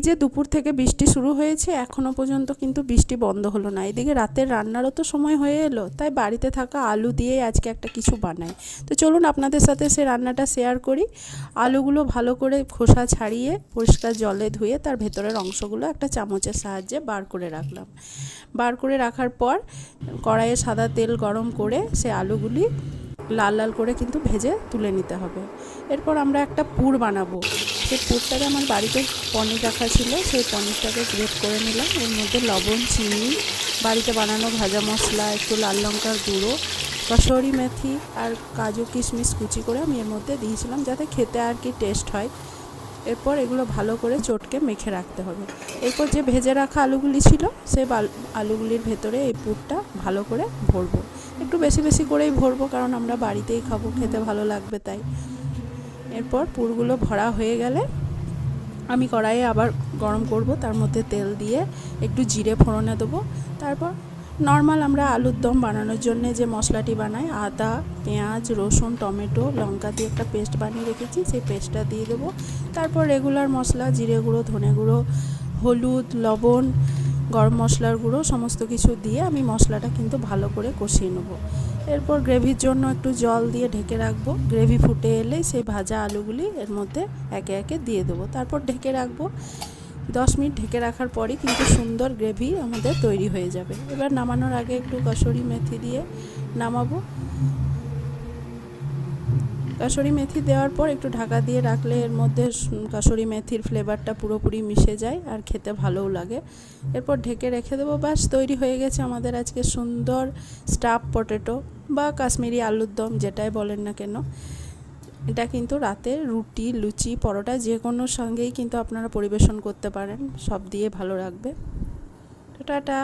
এই যে দুপুর থেকে বৃষ্টি শুরু হয়েছে এখনও পর্যন্ত কিন্তু বৃষ্টি বন্ধ হলো না। এদিকে রাতের রান্নারও তো সময় হয়ে এলো, তাই বাড়িতে থাকা আলু দিয়েই আজকে একটা কিছু বানাই। তো চলুন আপনাদের সাথে সে রান্নাটা শেয়ার করি। আলুগুলো ভালো করে খোসা ছাড়িয়ে, পরিষ্কার জলে ধুয়ে তার ভেতরের অংশগুলো একটা চামচের সাহায্যে বার করে রাখলাম। বার করে রাখার পর কড়াইয়ে সাদা তেল গরম করে সে আলুগুলি লাল লাল করে কিন্তু ভেজে তুলে নিতে হবে। এরপর আমরা একটা পুর বানাবো। সেই পুরটাকে আমার বাড়িতে পনির রাখা ছিল, সেই পনিরটাকে গ্রেট করে নিলাম। এর মধ্যে লবণ, চিনি, বাড়িতে বানানো ভাজা মশলা, একটু লাল লঙ্কার গুঁড়ো, কসরি মেথি আর কাজু কিশমিশ কুচি করে আমি এর মধ্যে দিয়েছিলাম যাতে খেতে আর কি টেস্ট হয়। এরপর এগুলো ভালো করে চটকে মেখে রাখতে হবে। এরপর যে ভেজে রাখা আলুগুলি ছিল সেই আলুগুলির ভেতরে এই পুরটা ভালো করে ভরবো। একটু বেশি বেশি করেই ভরবো, কারণ আমরা বাড়িতেই খাব, খেতে ভালো লাগবে তাই। এরপর পুরগুলো ভরা হয়ে গেলে আমি কড়াইয়ে আবার গরম করব, তার মধ্যে তেল দিয়ে একটু জিরে ফোড়নে দেবো। তারপর নর্মাল আমরা আলুর দম বানানোর জন্য যে মশলাটি বানাই, আদা, পেঁয়াজ, রসুন, টমেটো, লঙ্কা দিয়ে একটা পেস্ট বানিয়ে রেখেছি, সেই পেস্টটা দিয়ে দেবো। তারপর রেগুলার মশলা, জিরে গুঁড়ো, ধনে গুঁড়ো, হলুদ, লবণ, গরম মশলার গুঁড়ো, সমস্ত কিছু দিয়ে আমি মশলাটা কিন্তু ভালো করে কষিয়ে নেব। এরপর গ্রেভির জন্য একটু জল দিয়ে ঢেকে রাখব। গ্রেভি ফুটে এলে সেই ভাজা আলুগুলি এর মধ্যে একে একে দিয়ে দেবো। তারপর ঢেকে রাখব। দশ মিনিট ঢেকে রাখার পরই কিন্তু সুন্দর গ্রেভি আমাদের তৈরি হয়ে যাবে। এবার নামানোর আগে একটু কসরি মেথি দিয়ে নামাবো। কাসুরি মেথি দেওয়ার পর একটু ঢাকা দিয়ে রাখলে এর মধ্যে কাসুরি মেথির ফ্লেভারটা পুরোপুরি মিশে যায় আর খেতে ভালোও লাগে। এরপর ঢেকে রেখে দেবো। ব্যাস তৈরি হয়ে গেছে আমাদের আজকে সুন্দর স্টাফ পটেটো বা কাশ্মীরি আলুর দম, যেটাই বলেন না কেন। এটা কিন্তু রাতে রুটি, লুচি, পরোটা যে কোনো সঙ্গেই কিন্তু আপনারা পরিবেশন করতে পারেন। সব দিয়ে ভালো রাখবে টাটা।